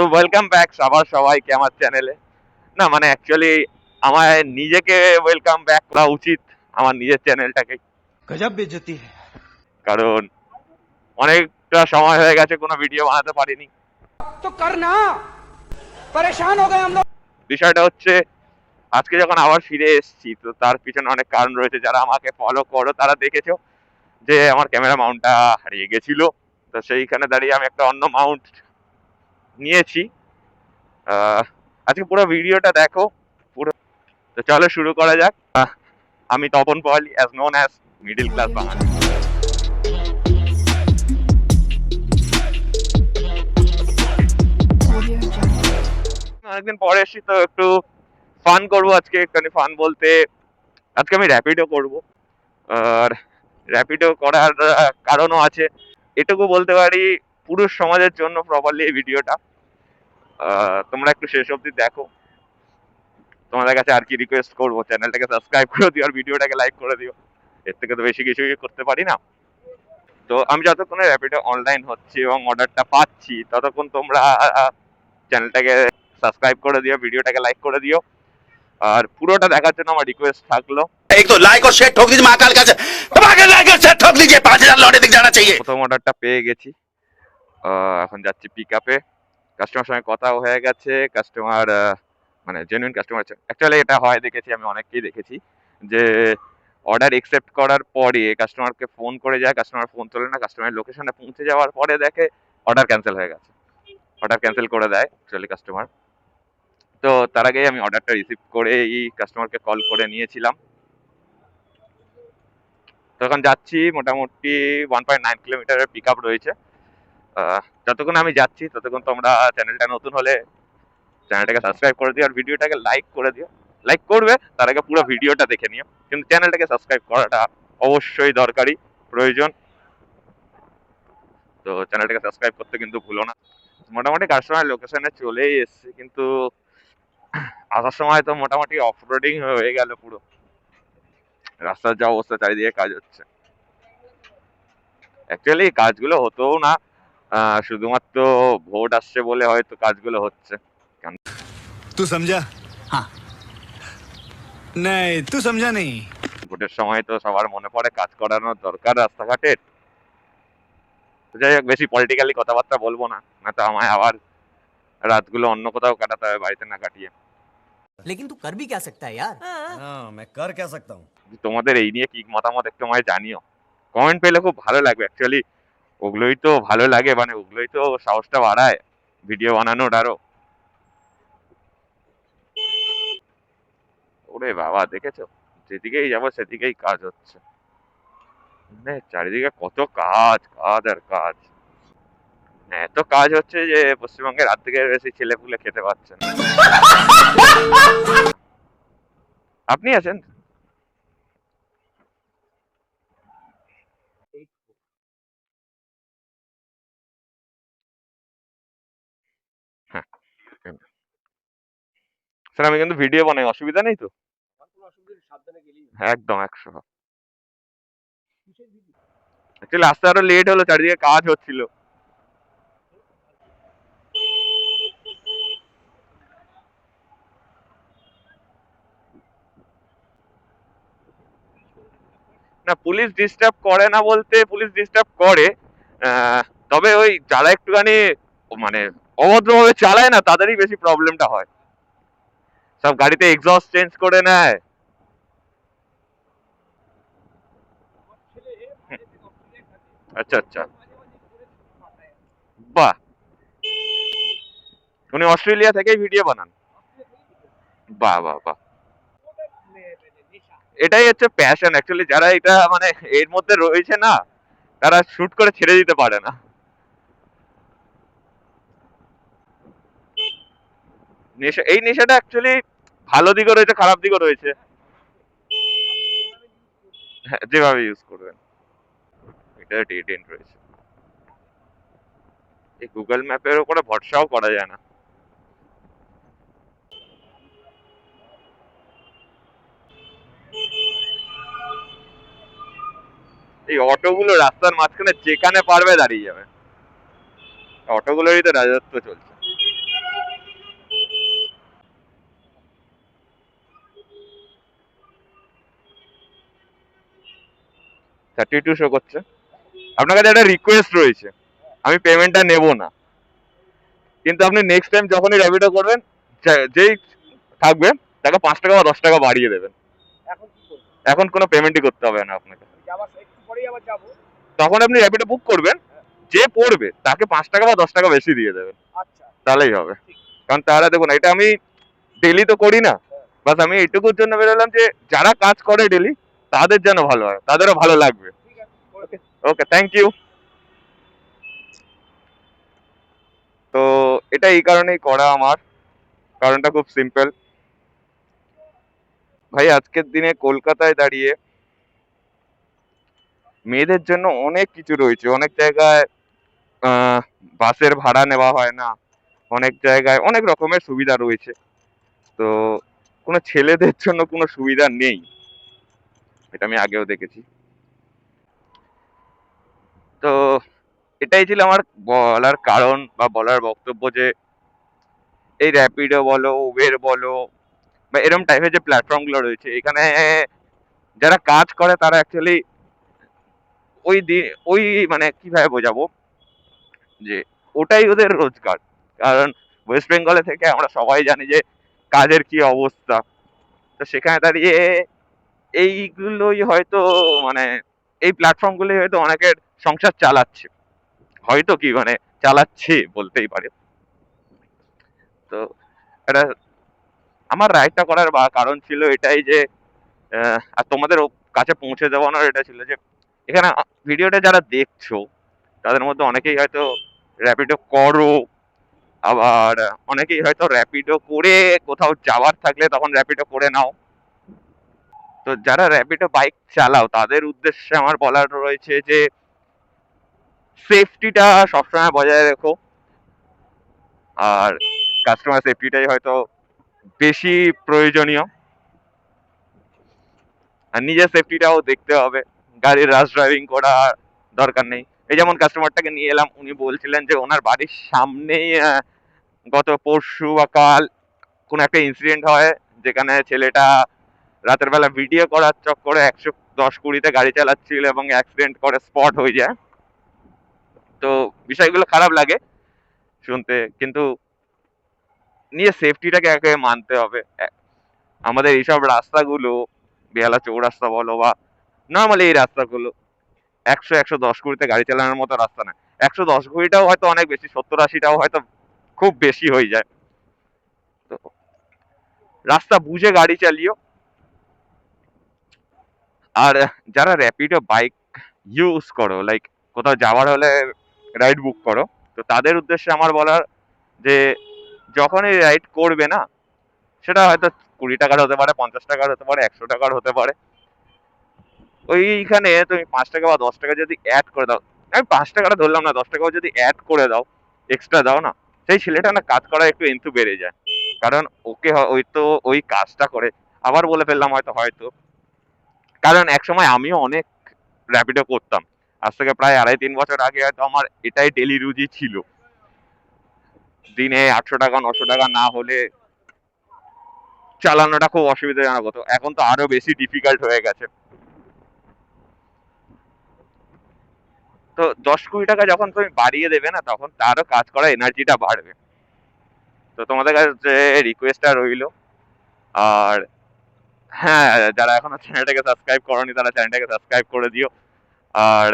তো welcome back আবার সবাইকে আমার চ্যানেলে না মানে অ্যাকচুয়ালি আমার নিজেকে ওয়েলকাম ব্যাক করা উচিত আমার নিজের চ্যানেলটাকে গজব বেজতি কারণ অনেকটা সময় হয়ে গেছে কোনো ভিডিও বানাতে পারিনি। তো কর না। পরেশান হয়ে গেলাম বিষয়টা হচ্ছে আজকে যখন আবার ফিরে এসেছি তো তার পিছনে অনেক কারণ রয়েছে যারা আমাকে ফলো করো তারা দেখেছ যে আমার ক্যামেরা মাউন্টটা হারিয়ে গেছিল। তো সেইখানে দাঁড়িয়ে আমি একটা অন্য মাউন্ট নিয়েছি। আজকে পুরো ভিডিওটা দেখো, পুরো তো চলো শুরু করা যাক। আমি Tapan Pali as known as middle class Bengali. অনেকদিন পরে এসেছি তো একটু ফান করব আজকে, একটুখানি ফান বলতে। আজকে আমি র্যাপিডো করব। আর র্যাপিডো করার কারণও আছে। এটুকু বলতে পারি পুরুষ সমাজের জন্য প্রপারলি এই ভিডিওটা আহ, তোমরা একটু শেষ অবধি দেখো তোমাদের কাছে আর কি রিকোয়েস্ট করবো চ্যানেলটাকে সাবস্ক্রাইব করে দিও আর ভিডিওটাকে লাইক করে দিও এর থেকে তো বেশি কিছুই করতে পারি না তো আমি যতক্ষণে র্যাপিডো অনলাইন হচ্ছে এবং অর্ডারটা পাচ্ছি ততক্ষণ তোমরা চ্যানেলটাকে সাবস্ক্রাইব করে দিও ভিডিওটাকে লাইক করে দিও আর পুরোটা দেখার জন্য আমার রিকোয়েস্ট থাকলো एक तो लाइक और शेयर ठोक दीजिए महाकाल का धमाके लाइक और शेयर ठोक दीजिए पांच हजार लौटे दिख जाना चाहिए প্রথম অর্ডারটা পেয়ে গেছি আহ, এখন যাচ্ছি পিক আপে কাস্টমার সঙ্গে কথাও হয়ে গেছে। কাস্টমার মানে জেনুইন কাস্টমার অ্যাকচুয়ালি এটা হয়, দেখেছি, আমি অনেককেই দেখেছি যে অর্ডার একসেপ্ট করার পরে কাস্টমারকে ফোন করে যায় কাস্টমার ফোন তোলে না কাস্টমারের লোকেশনে পৌঁছে যাওয়ার পরে দেখে অর্ডার ক্যান্সেল হয়ে গেছে। অর্ডার ক্যান্সেল করে দেয় অ্যাকচুয়ালি কাস্টমার তো তার আগেই আমি অর্ডারটা রিসিভ করে এই কাস্টমারকে কল করে নিয়েছিলাম। তো এখন যাচ্ছি, মোটামুটি ওয়ান পয়েন্ট নাইন কিলোমিটারের পিক আপ রয়েছে। যতক্ষণ আমি যাচ্ছি, ততক্ষণ তোমরা চ্যানেলটা নতুন হলে চ্যানেলটাকে সাবস্ক্রাইব করে দিও আর ভিডিওটাকে লাইক করে দিও। লাইক করবে, তার আগে পুরো ভিডিওটা দেখে নিও। কিন্তু চ্যানেলটাকে সাবস্ক্রাইব করাটা অবশ্যই দরকারি, প্রয়োজন। তো চ্যানেলটাকে সাবস্ক্রাইব করতে কিন্তু ভুলো না। মোটামুটি কাস্টমার লোকেশনে চলেই এসছে, কিন্তু আসার সময় তো মোটামুটি অফ রোডিং হয়ে গেল পুরো। রাস্তার যা অবস্থা, চারিদিকে কাজ হচ্ছে। অ্যাকচুয়ালি কাজগুলো হতেও না। শুধুমাত্র ভোট আসছে বলে হয়তো কাজগুলো হচ্ছে तू समझा हाँ। नहीं तू समझा नहीं ভোটের সময় তো সবার মনে পড়ে কাজ করানোর দরকার রাস্তাঘাটের তো যাই হোক বেশি পলিটিক্যালি কথাবার্তা বলবো না না তো আমায় আবার রাতগুলো অন্য কোথাও কাটাতে হবে বাড়িতে না কাটিয়ে लेकिन तू कर भी क्या सकता है यार हाँ मैं कर क्या सकता हूँ তোমাদের এই নিয়ে কি মতামত একটু আমায় জানিও কমেন্ট পেলে খুব ভালো লাগবে অ্যাকচুয়ালি ওগুলোই তো ভালো লাগে মানে ওগুলোই তো সাহসটা বাড়ায় ভিডিও বানানোর আরও। ওরে বাবা, দেখেছ? যেদিকেই যাব সেদিকেই কাজ হচ্ছে। মানে চারিদিকে কত কাজ কাজ আর কাজ। মানে এত কাজ হচ্ছে যে পশ্চিমবঙ্গের অর্ধেকের বেশি ছেলেপুলে খেতে পাচ্ছে না। আপনি আছেন? স্যার, আমি কিন্তু ভিডিও বানাই, অসুবিধা নেই তো? একদম, একশো। অ্যাকচুয়ালি আসতে আরও লেট হলো, চারিদিকে কাজ হচ্ছিল। না পুলিশ ডিস্টার্ব করে না বলতে পুলিশ ডিস্টার্ব করে তবে ওই যারা একটুখানি মানে অভদ্রভাবে চালায় না, তাদেরই বেশি প্রবলেমটা হয়। সব গাড়িতে এক্সস্ট চেঞ্জ করে নেয়। আচ্ছা আচ্ছা। বাহ! উনি অস্ট্রেলিয়া থেকেই ভিডিও বানান। বাহ বাহ বাহ। এটাই হচ্ছে প্যাশন অ্যাকচুয়ালি যারা এটা মানে এর মধ্যে রয়েছে না, তারা শুট করে ছেড়ে দিতে পারে না। নেশা, এই নেশাটা অ্যাকচুয়ালি ভালো দিকও রয়েছে, খারাপ দিকও রয়েছে। হ্যাঁ যেভাবে ইউজ করবেন। এটা রয়েছে। এই গুগল ম্যাপের উপরে ভরসাও করা যায় না। এই অটোগুলো রাস্তার মাঝখানে যেখানে পারবে দাঁড়িয়ে যাবে। অটোগুলোরই তো রাজত্ব চলছে। থার্টি টু শো করছে। আপনার কাছে একটা রিকোয়েস্ট রয়েছে। আমি পেমেন্টটা নেব না। কিন্তু আপনি নেক্সট টাইম যখনই র্যাপিডো করবেন যেই থাকবে তাকে পাঁচ টাকা বা দশ টাকা বাড়িয়ে দেবেন। এখন কোনো পেমেন্টই করতে হবে না আপনাকে। তখন আপনি র্যাপিডো বুক করবেন যে পড়বে তাকে পাঁচ টাকা বা দশ টাকা বেশি দিয়ে দেবেন। আচ্ছা। তাহলেই হবে। কারণ তাহলে দেখুন এটা আমি ডেলি তো করি না। বাস আমি এইটুকুর জন্য বেরোলাম যে যারা কাজ করে ডেলি তাদের যেন ভালো হয়, তাদেরও ভালো লাগবে। ওকে থ্যাংক ইউ তো এটা এই কারণেই করা আমার, কারণটা খুব সিম্পল ভাই, আজকের দিনে কলকাতায় দাঁড়িয়ে মেয়েদের জন্য অনেক কিছু রয়েছে। অনেক জায়গায় বাসের ভাড়া নেওয়া হয় না। অনেক জায়গায় অনেক রকমের সুবিধা রয়েছে। তো কোনো ছেলেদের জন্য কোনো সুবিধা নেই। এটা আমি আগেও দেখেছি। তো এটাই ছিল আমার বলার কারণ বা বলার বক্তব্য যে এই র্যাপিডো বলো উবের বলো, বা এরকম টাইপের যে প্ল্যাটফর্মগুলো রয়েছে, এখানে যারা কাজ করে তারা অ্যাকচুয়ালি ওই দিন ওই মানে কীভাবে বোঝাবো? যে ওটাই ওদের রোজগার। কারণ ওয়েস্ট বেঙ্গলে থেকে আমরা সবাই জানি যে কাজের কি অবস্থা। তো সেখানে দাঁড়িয়ে এইগুলোই হয়তো মানে এই প্ল্যাটফর্মগুলোই হয়তো অনেকের সংসার চালাচ্ছে। হয়তো কি মানে চালাচ্ছে বলতেই পারে। তো এটা আমার রাইডটা করার বা কারণ ছিল এটাই যে আর তোমাদের কাছে পৌঁছে দেওয়ানোর এটা ছিল যে, এখানে ভিডিওটা যারা দেখছ, তাদের মধ্যে অনেকেই হয়তো র্যাপিডো করো, আবার অনেকেই হয়তো র্যাপিডো করে কোথাও যাওয়ার থাকলে তখন র্যাপিডো করে নাও। তো যারা র্যাপিডো বাইক চালাও, তাদের উদ্দেশ্যে আমার বলার রয়েছে যে সেফটিটা সবসময় বজায় রেখো। আর কাস্টমার সেফটিটাই হয়তো বেশি প্রয়োজনীয়। আর নিজের সেফটিটাও দেখতে হবে। গাড়ির রাশ ড্রাইভিং করা দরকার নেই। এই যেমন কাস্টমারটাকে নিয়ে এলাম, উনি বলছিলেন যে, ওনার বাড়ির সামনেই গত পরশু বা কাল কোনো একটা ইনসিডেন্ট হয়, যেখানে ছেলেটা রাতের বেলা ভিডিও করার চক্করে একশো দশ কুড়িতে গাড়ি চালাচ্ছিল এবং অ্যাক্সিডেন্ট করে স্পট হয়ে যায়। তো বিষয়গুলো খারাপ লাগে শুনতে, কিন্তু নিয়ে সেফটিটাকে একে মানতে হবে। আমাদের এইসব রাস্তাগুলো, বেহালা চৌরাস্তা বলো বা নর্মালি এই রাস্তাগুলো, একশো একশো দশ কুড়িতে গাড়ি চালানোর মতো রাস্তা না। একশো দশ কুড়িটাও হয়তো অনেক বেশি, সত্তর আশিটাও হয়তো খুব বেশি হয়ে যায়। তো রাস্তা বুঝে গাড়ি চালিও। আর যারা র্যাপিডো বাইক ইউজ করো লাইক কোথাও যাওয়ার হলে রাইড বুক করো, তো তাদের উদ্দেশ্যে আমার বলার যে যখনই রাইড করবে না, সেটা হয়তো কুড়ি টাকার হতে পারে, পঞ্চাশ টাকার হতে পারে, একশো টাকার হতে পারে। ওইখানে তুমি পাঁচ টাকা বা দশ টাকা যদি অ্যাড করে দাও, আমি পাঁচ টাকাটা ধরলাম না, দশ টাকাও যদি অ্যাড করে দাও এক্সট্রা দাও না, সেই ছেলেটা না কাজ করা একটু এন্থু বেড়ে যায়। কারণ ওকে ওই তো ওই কাজটা করে, আবার বলে ফেললাম হয়তো হয়তো। কারণ একসময় আমিও অনেক র্যাপিডো করতাম। আজ থেকে প্রায় আড়াই তিন বছর আগে হয়তো আমার এটাই ডেলি রুজি ছিল। দিনে আটশো টাকা, নশো টাকা না হলে চালানোটা খুব অসুবিধাজনক হতো। এখন তো আরও বেশি ডিফিকাল্ট হয়ে গেছে। তো দশ কুড়ি টাকা যখন তুমি বাড়িয়ে দেবে না, তখন তারও কাজ করা এনার্জিটা বাড়বে। তো তোমাদের কাছে রিকোয়েস্টটা রইল। আর হ্যাঁ যারা এখনও চ্যানেলটাকে সাবস্ক্রাইব করনি তারা চ্যানেলটাকে সাবস্ক্রাইব করে দিও। আর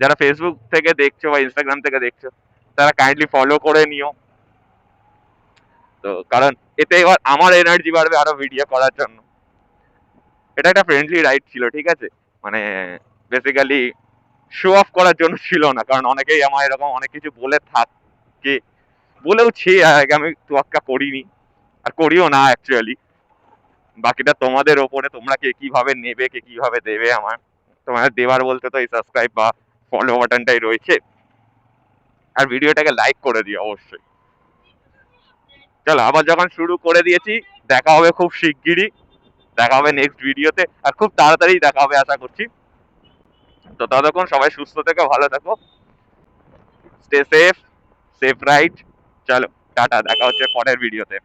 যারা ফেসবুক থেকে দেখছ বা ইনস্টাগ্রাম থেকে দেখছ, তারা কাইন্ডলি ফলো করে নিও। তো কারণ এতে এবার আমার এনার্জি বাড়বে আরও ভিডিও করার জন্য। এটা একটা ফ্রেন্ডলি রাইড ছিল, ঠিক আছে? মানে বেসিক্যালি শো অফ করার জন্য ছিল না, কারণ অনেকেই আমার এরকম অনেক কিছু বলে থাকে। বলেওছি, আগে আমি তোয়াক্কা করিনি। আর করিও না অ্যাকচুয়ালি বাকিটা তোমাদের ওপরে, তোমরা কে কীভাবে নেবে, কে কীভাবে দেবে আমার? তোমাদের দেওয়ার বলতে তো এই সাবস্ক্রাইব বা ফলো বাটনটাই রয়েছে। আর ভিডিওটাকে লাইক করে দিও অবশ্যই। চলো, আবার যখন শুরু করে দিয়েছি, দেখা হবে খুব শিগগিরই। দেখা হবে নেক্সট ভিডিওতে আর খুব তাড়াতাড়ি দেখা হবে, আশা করছি। তো ততক্ষণ সবাই সুস্থ থেকো, ভালো থাকো। স্টে সেফ সেফ রাইট চলো, টাটা, দেখা হচ্ছে পরের ভিডিওতে